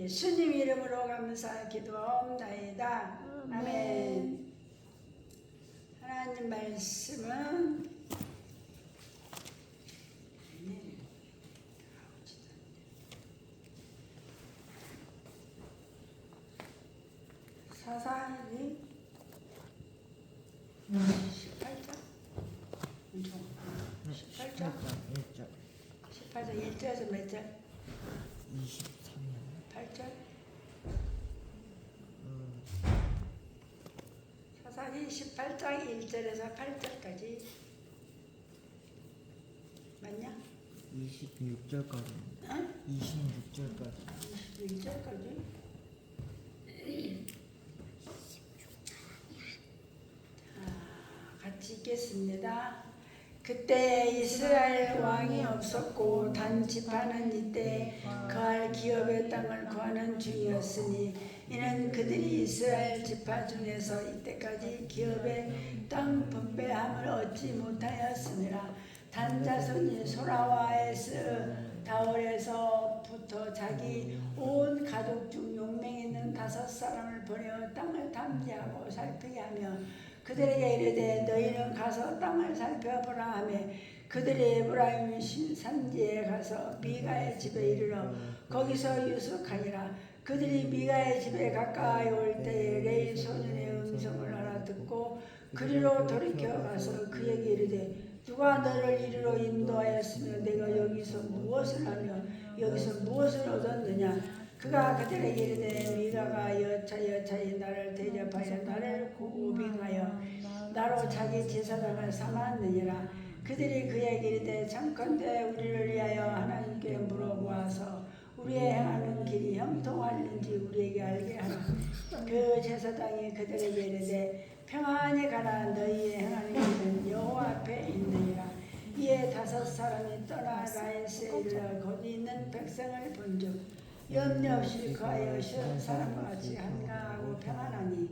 예수님 이름으로 감사 기도하옵나이다. 아멘. 하나님 말씀은 사사기 18장 18장 1절 18장 1절에서 몇 절? 23년 8 절? 음, 사사기 18장 1절에서 8절까지 맞냐? 26절까지 어? 26절까지 21절까지 같이 읽겠습니다. 그때 이스라엘 왕이 없었고 단 지파는 이때 거할 기업의 땅을 구하는 중이었으니 이는 그들이 이스라엘 지파 중에서 이때까지 기업의 땅 분배함을 얻지 못하였습니다. 단 자손이 소라와 에스 다월에서부터 자기 온 가족 중 용맹 있는 다섯 사람을 보내어 땅을 탐지하고 살피게 하며 그들에게 이르되 너희는 가서 땅을 살펴보라 하며 그들이 에브라임 신산지에 가서 미가의 집에 이르러 거기서 유숙하니라. 그들이 미가의 집에 가까이 올 때에 레이 소년의 음성을 알아 듣고 그리로 돌이켜 가서 그에게 이르되 누가 너를 이리로 인도하였으며 내가 여기서 무엇을 하며 여기서 무엇을 얻었느냐 그가 그들에게 이르되 미가가 여차 여차히 나를 대접하여 나를 고빙하여 나로 자기 제사장을 삼았느니라. 그들이 그에게 이르되 잠깐대 우리를 위하여 하나님께 물어보아서 우리의 행하는 길이 형통하는지 우리에게 알게 하라. 그 제사장이 그들에게 이르되 평안히 가라. 너희의 행하는 길은 여호와 앞에 있느니라. 이에 다섯 사람이 떠나 라이스에 이르러 거기 있는 백성을 본즉 염려 없이 거하여 시온 사람과 같이 한가하고 평안하니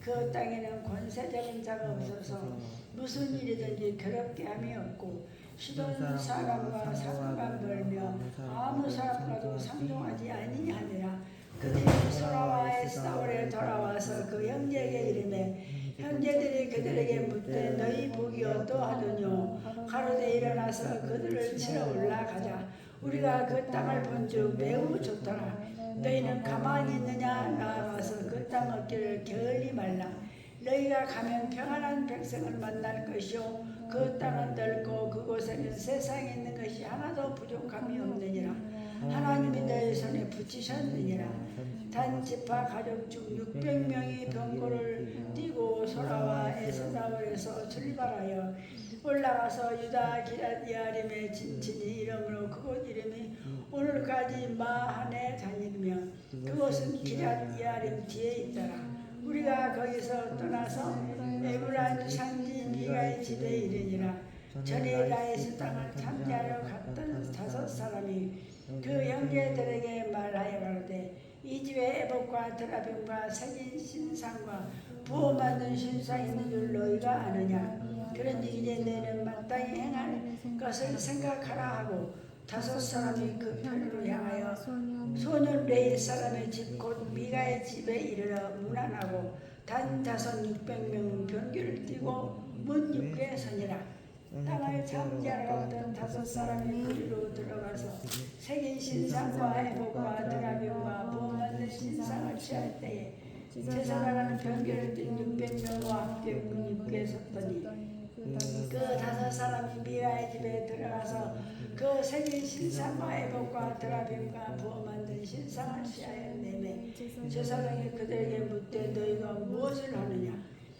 그 땅에는 권세 잡은 자가 없어서 무슨 일이든지 괴롭게 함이 없고 시돈 사람과 상관 벌며 아무 사람과도 상종하지 아니하니라 그들이 소라와 에스다올에 돌아와서 그 형제에게 이르매 형제들이 그들에게 묻되 너희 복이 어떠하더뇨? 가로되 일어나서 그들을 치러 올라가자 우리가 그 땅을 본즉 매우 좋더라. 너희는 가만히 있느냐? 나아가서 그 땅 얻기를 게을리 말라. 너희가 가면 평안한 백성을 만날 것이요. 그 땅은 넓고 그곳에는 세상에 있는 것이 하나도 부족함이 없느니라. 하나님이 너희 손에 붙이셨느니라. 단 지파 가족 중 600명이 병고를 띠고 소라와 에스다올에서 출발하여 올라가서 유다 기랏 예아림의 진친이 이름으로 그곳 이름이 오늘까지 마한에 다니며 그곳은 기랏 예아림 뒤에 있더라. 우리가 거기서 떠나서 에브라임 산지 미가의 집에 이르니라. 전에 라에스 땅을 탐지하러 갔던 다섯 사람이 그 형제들에게 말하여 가로되 이 집에 에복과 드라빔과 새긴 신상과 만든 신상 있는 줄 너희가 아느냐 그런지 이제 너희는 마땅히 행할 것을 생각하라 하고 다섯 사람이 그 편으로 향하여 소년 레이 사람의 집 곧 미가의 집에 이르러 문안하고 단 자손 600명 변기를 띠고 문 입구에 서니라. 땅을 참지하러 갔던 다섯 사람이 그리로 들어가서 새긴 신상과 해복과 드라빔과 부어만든 신상을 취할 때에 제사장은 변기를 띈 600명과 함께 문 입구에 섰더니 그 다섯 사람이 미라의 집에 들어가서 그 새긴 신상과 해복과 드라빔과 부어 만든 신상을 취하여 내매 제사장이 그들에게 묻되 너희가 무엇을 하느냐?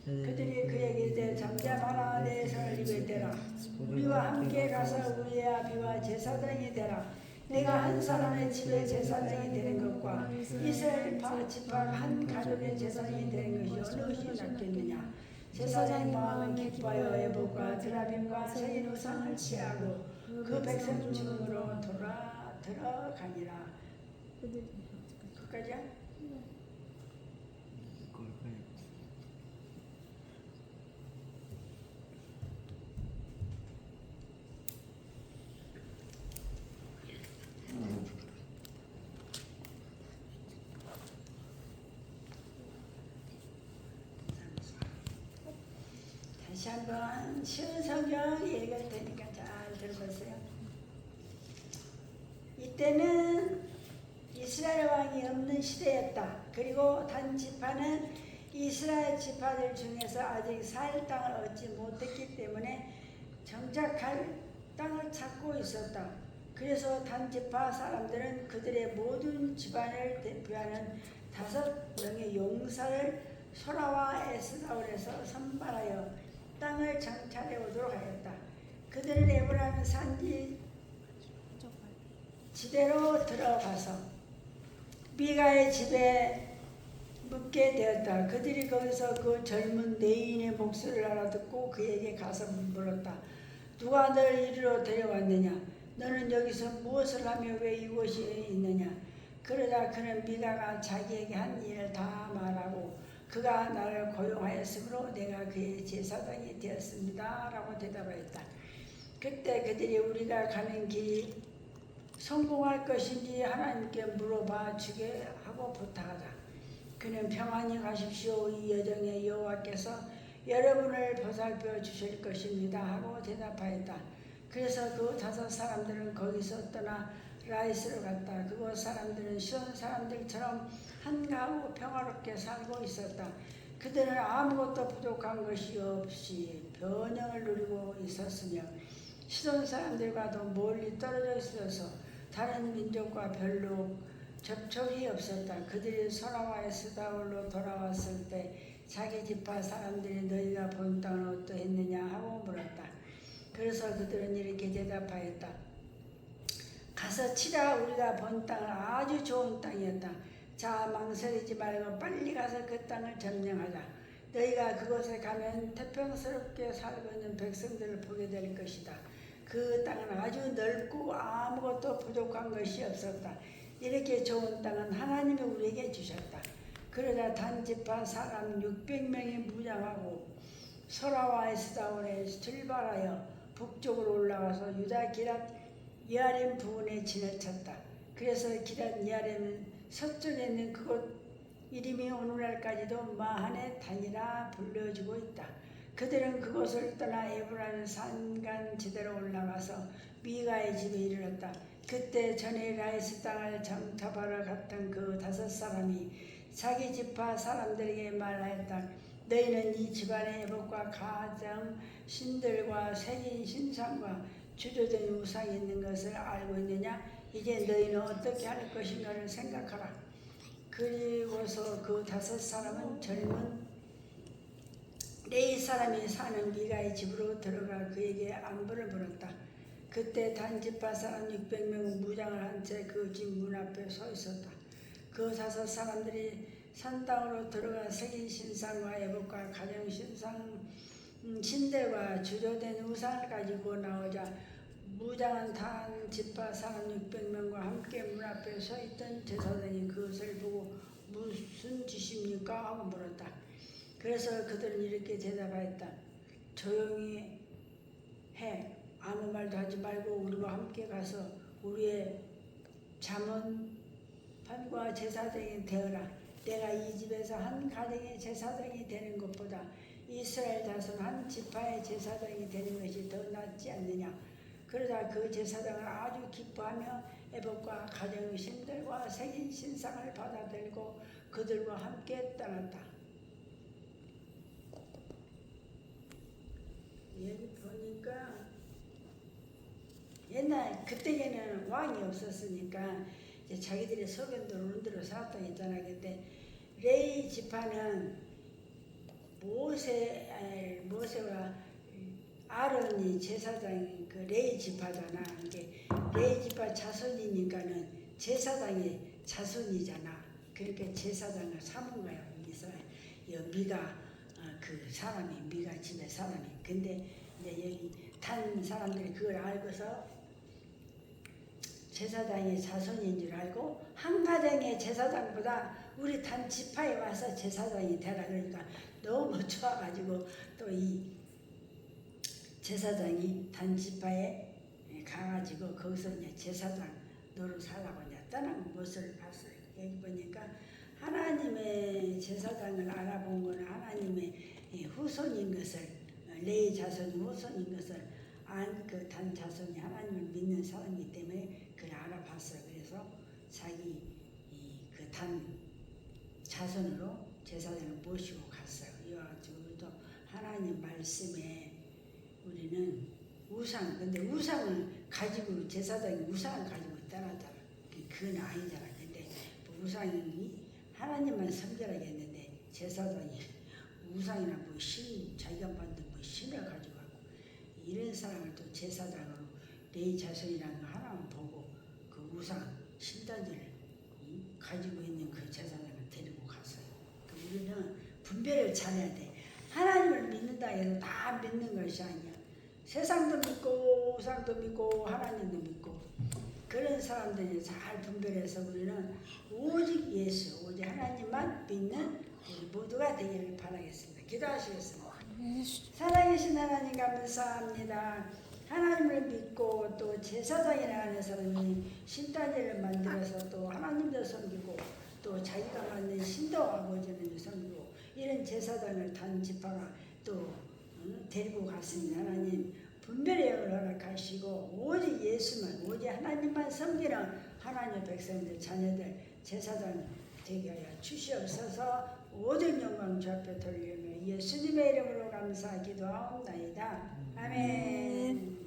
그들이 그에게 이르되 잠잠하라 내 손을 입에 대라. 우리와 함께 가서 우리의 아비와 제사장이 되라. 내가 한 사람의 집에 제사장이 되는 것과 이스라엘 파 지파 한 가족의 제사장이 되는 것이 어느 것이 낫겠느냐 제사장의 마음은 기뻐하여 애복과 드라빔과 새인 우상을 취하고 그 백성 중으로 돌아 들어가니라. 끝까지야? 다시 한번 쉬운 성경 읽을 테니까 잘 들어보세요. 이때는 이스라엘 왕이 없는 시대였다. 그리고 단 지파는 이스라엘 지파들 중에서 아직 살 땅을 얻지 못했기 때문에 정착할 땅을 찾고 있었다. 그래서 단 지파 사람들은 그들의 모든 집안을 대표하는 다섯 명의 용사를 소라와 에스다올에서 선발하여 땅을 정찰해 오도록 하였다. 그들은 에브라임 산지 지대로 들어가서 미가의 집에 묻게 되었다. 그들이 거기서 그 젊은 내인의 목소리를 알아듣고 그에게 가서 물었다. 누가 널 이리로 데려왔느냐? 너는 여기서 무엇을 하며 왜 이곳에 있느냐? 그러자 그는 미가가 자기에게 한 일을 다 말하고 그가 나를 고용하였으므로 내가 그의 제사장이 되었습니다. 라고 대답하였다. 그때 그들이 우리가 가는 길이 성공할 것인지 하나님께 물어봐 주게 하고 부탁하자. 그는 평안히 가십시오. 이 여정에 여호와께서 여러분을 보살펴 주실 것입니다. 하고 대답하였다. 그래서 그 다섯 사람들은 거기서 떠나 라이스로 갔다. 그곳 사람들은 시온 사람들처럼 한가하고 평화롭게 살고 있었다. 그들은 아무것도 부족한 것이 없이 번영을 누리고 있었으며 시돈 사람들과도 멀리 떨어져 있어서 다른 민족과 별로 접촉이 없었다. 그들이 소라와 에스다올로 돌아왔을 때 자기 집파 사람들이 너희가 본 땅은 어떠했느냐 하고 물었다. 그래서 그들은 이렇게 대답하였다. 가서 치라 우리가 본 땅은 아주 좋은 땅이었다. 자 망설이지 말고 빨리 가서 그 땅을 점령하자. 너희가 그곳에 가면 태평스럽게 살고 있는 백성들을 보게 될 것이다. 그 땅은 아주 넓고 아무것도 부족한 것이 없었다. 이렇게 좋은 땅은 하나님이 우리에게 주셨다. 그러자 단지파 사람 600명이 무장하고 소라와 에스다온에 출발하여 북쪽으로 올라가서 유다 기랏 이아렘 부근에 진을 쳤다. 그래서 기랏 이아렘은 서쪽에 있는 그곳 이름이 오늘날까지도 마한의 단이라 불려지고 있다. 그들은 그곳을 떠나 에브라임 산간 지대로 올라가서 미가의 집에 이르렀다. 그때 전에 라이스 땅을 정탐하러 갔던 그 다섯 사람이 자기 집파 사람들에게 말하였다. 너희는 이 집안의 애복과 가정 신들과 새긴 신상과 주조된 우상이 있는 것을 알고 있느냐? 이제 너희는 어떻게 할 것인가를 생각하라. 그리고서 그 다섯 사람은 젊은 레이 사람이 사는 미가의 집으로 들어가 그에게 안부를 물었다. 그때 단지파 사람 600명은 무장을 한 채 그 집 문 앞에 서 있었다. 그 다섯 사람들이 산 땅으로 들어가 새긴 신상과 애복과 가정 신상 음, 신들과 주조된 우상을 가지고 나오자 무장한 단 지파 사람 600명과 함께 문 앞에 서 있던 제사장이 그것을 보고 무슨 짓입니까? 하고 물었다. 그래서 그들은 이렇게 대답하였다. 조용히 해. 아무 말도 하지 말고 우리와 함께 가서 우리의 자문판과 제사장이 되어라. 내가 이 집에서 한 가정의 제사장이 되는 것보다 이스라엘 자손 한 지파의 제사장이 되는 것이 더 낫지 않느냐. 그러자 그 제사장을 아주 기뻐하며 애복과 가정의 신들과 새긴 신상을 받아들고 그들과 함께 떠났다. 여기 보니까 옛날 그때에는 왕이 없었으니까 이제 자기들의 소견대로 논대로 살았던 있잖아. 근데 레이 지파는 모세 에, 모세와 아론이 제사장이 그 레이 지파잖아. 이게 레이 지파 자손이니까는 제사장의 자손이잖아. 그렇게 제사장을 삼은 거야. 여 미가 어, 그 사람이 미가 집의 사람이. 근데 이제 여기 탄 사람들이 그걸 알고서 제사장의 자손인 줄 알고 한 가정의 제사장보다 우리 단 지파에 와서 제사장이 되라 그러니까 너무 좋아가지고 또 이 제사장이 단 지파에 가가지고 거기서 이제 제사장 노릇하려고 이제 떠난 모습을 봤어요. 여기 보니까 하나님의 제사장을 알아본 거는 하나님의 이 후손인 것을 어, 레이 자손이 후손인 것을 안 그 단 자손이 하나님을 믿는 사람이기 때문에 그를 알아봤어요. 그래서 자기 그 단 자손으로 제사장을 모시고 갔어요. 이와 같이 우리도 하나님 말씀에 우리는 우상 근데 우상을 가지고 제사장이 우상을 가지고 있다라잖아. 그건 아니잖아. 근데 뭐 우상이 하나님만 섬겨야겠는데 제사장이 우상이나 뭐 신 자기가 만든 뭐 신을 가지고 하고 이런 사람을 또 제사장으로 내 자손이라는 거 하나만 보고 그 우상 신단지를 이, 가지고 있는 그 제사장을 데리고 갔어요. 그 우리는 분별을 잘해야 돼. 하나님을 믿는다 해서 다 믿는 것이 아니야. 세상도 믿고 우상도 믿고 하나님도 믿고 그런 사람들이 잘 분별해서 우리는 오직 예수, 오직 하나님만 믿는 우리 모두가 되기를 바라겠습니다. 기도하시겠습니다. 살아계신 하나님 감사합니다. 하나님을 믿고 또 제사장이라는 사람이 신단지를 만들어서 또 하나님도 섬기고 또 자기가 만든 신도 아버지를 섬기고 이런 제사장을 단 지파가 또 응, 데리고 갔습니다. 하나님 분별의 영을 허락하시고 오직 예수만 오직 하나님만 섬기는 하나님의 백성들 자녀들 제사장 되게 하여 주시옵소서 모든 영광 주 앞에 돌리며 예수님의 이름으로 감사 기도하옵나이다. 아멘.